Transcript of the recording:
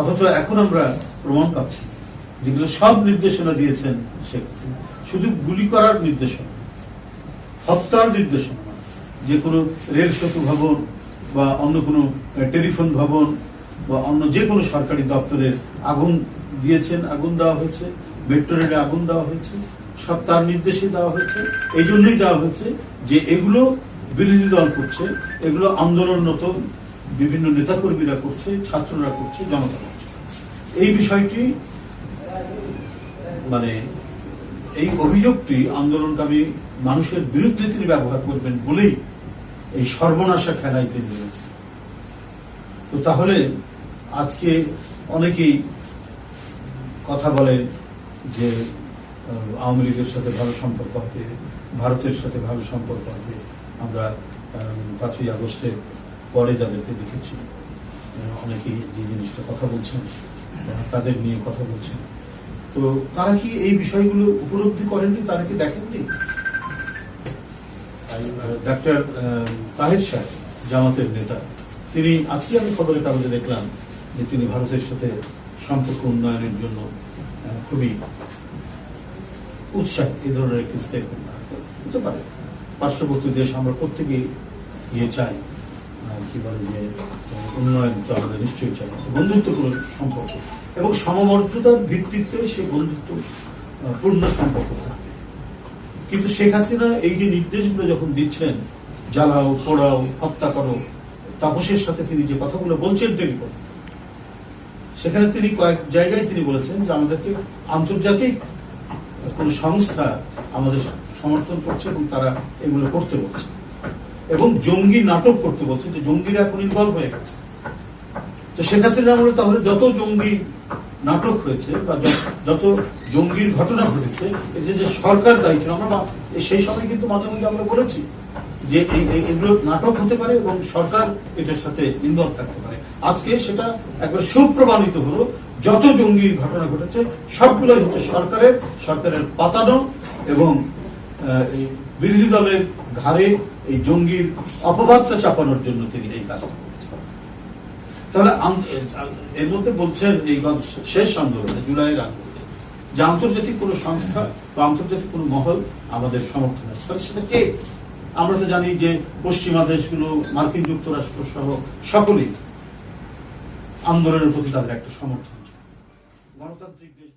অথচ এখন আমরা প্রমাণ পাচ্ছি যেগুলো সব নির্দেশনা দিয়েছেন শেখ শুধু গুলি করার নির্দেশনা, হত্যার নির্দেশনা যে কোনো রেল সেতু ভবন বা অন্য কোনো টেলিফোন ভবন বা অন্য যে কোনো সরকারি দপ্তরের আগুন দিয়েছেন, আগুন দেওয়া হয়েছে, মেট্রো রেলে আগুন দেওয়া হয়েছে, সব তার নির্দেশে দেওয়া হয়েছে। এই জন্যই দেওয়া হয়েছে যে এগুলো বিরোধী দল করছে, এগুলো আন্দোলনরত বিভিন্ন নেতাকর্মীরা করছে, ছাত্ররা করছে, জনতা করছে। এই বিষয়টি মানে এই অভিযোগটি আন্দোলনকামী মানুষের বিরুদ্ধে তিনি ব্যবহার করবেন বলেই এই সর্বনাশা খেলায় তিনি রয়েছে তো তাহলে আজকে অনেকেই কথা বলেন যে আওয়ামী লীগের সাথে ভালো সম্পর্ক হবে, ভারতের সাথে ভালো সম্পর্ক হবে। আমরা পাঁচই আগস্টের পরে যাদেরকে দেখেছি আহ, অনেকেই যে জিনিসটা কথা বলছেন তাদের নিয়ে কথা বলছেন। তো তারা কি এই বিষয়গুলো উপলব্ধি করেননি তারা কি দেখেননি? ডাক্তার তাহের সাহেব জামাতের নেতা তিনি আজকে আমি খবরের কাগজে দেখলাম যে তিনি ভারতের সাথে সম্পর্ক উন্নয়নের জন্য খুবই উৎসাহ এ ধরনের একটি স্টেটমেন্ট হতে পারে। পার্শ্ববর্তী দেশ আমরা প্রত্যেকেই ইয়ে চাই। কি বলে যে, উন্নয়ন তো আমাদের নিশ্চয়ই চাই। বন্ধুত্বপূর্ণ সম্পর্ক। এবং সমমর্যাদার ভিত্তিতে সে বন্ধুত্ব পূর্ণ সম্পর্ক থাকবে কিন্তু শেখ হাসিনা এই যে নির্দেশগুলো যখন দিচ্ছেন, জ্বালাও, পোড়াও, হত্যা করো, তাপসের সাথে তিনি যে কথাগুলো বলছেন টেলিফোন সেখানে তিনি কয়েক জায়গায় তিনি বলেছেন যে, আমাদেরকে আন্তর্জাতিক কোন সংস্থা আমাদের সমর্থন করছে এবং তারা এগুলো করতে বলছে। এবং জঙ্গি নাটক করতে বলছে যে জঙ্গিরা এখন ইনভলভ হয়ে গেছে। তো শেখ হাসিনা আমলে তাহলে যত জঙ্গি নাটক হয়েছে বা যত জঙ্গির ঘটনা ঘটেছে, এই যে সরকার দায়ী ছিল, আমরা সেই সময় কিন্তু মাঝে মাঝে আমরা বলেছি যে এগুলো নাটক হতে পারে এবং সরকার এটার সাথে ইনভলভ থাকতে পারে। আজকে সেটা একবার সুপ্রমাণিত হলো, যত জঙ্গির ঘটনা ঘটেছে, সবগুলোই হচ্ছে সরকারের সরকারের পাতানো এবং বিরোধী দলের ঘাড়ে এই জঙ্গির অপবাদটা চাপানোর জন্য তিনি এই কাজটা তাহলে এর মধ্যে বলছেন এই শেষ আন্দোলনে, জুলাইয়ের আন্দোলনে, যে আন্তর্জাতিক কোনো সংস্থা বা আন্তর্জাতিক কোনো মহল আমাদের সমর্থন আছে। তাহলে সেটা কে? আমরা তো জানি যে পশ্চিমা দেশগুলো, মার্কিন যুক্তরাষ্ট্র সহ সকলেই আন্দোলনের প্রতি তাদের একটা সমর্থন গণতান্ত্রিক দেশ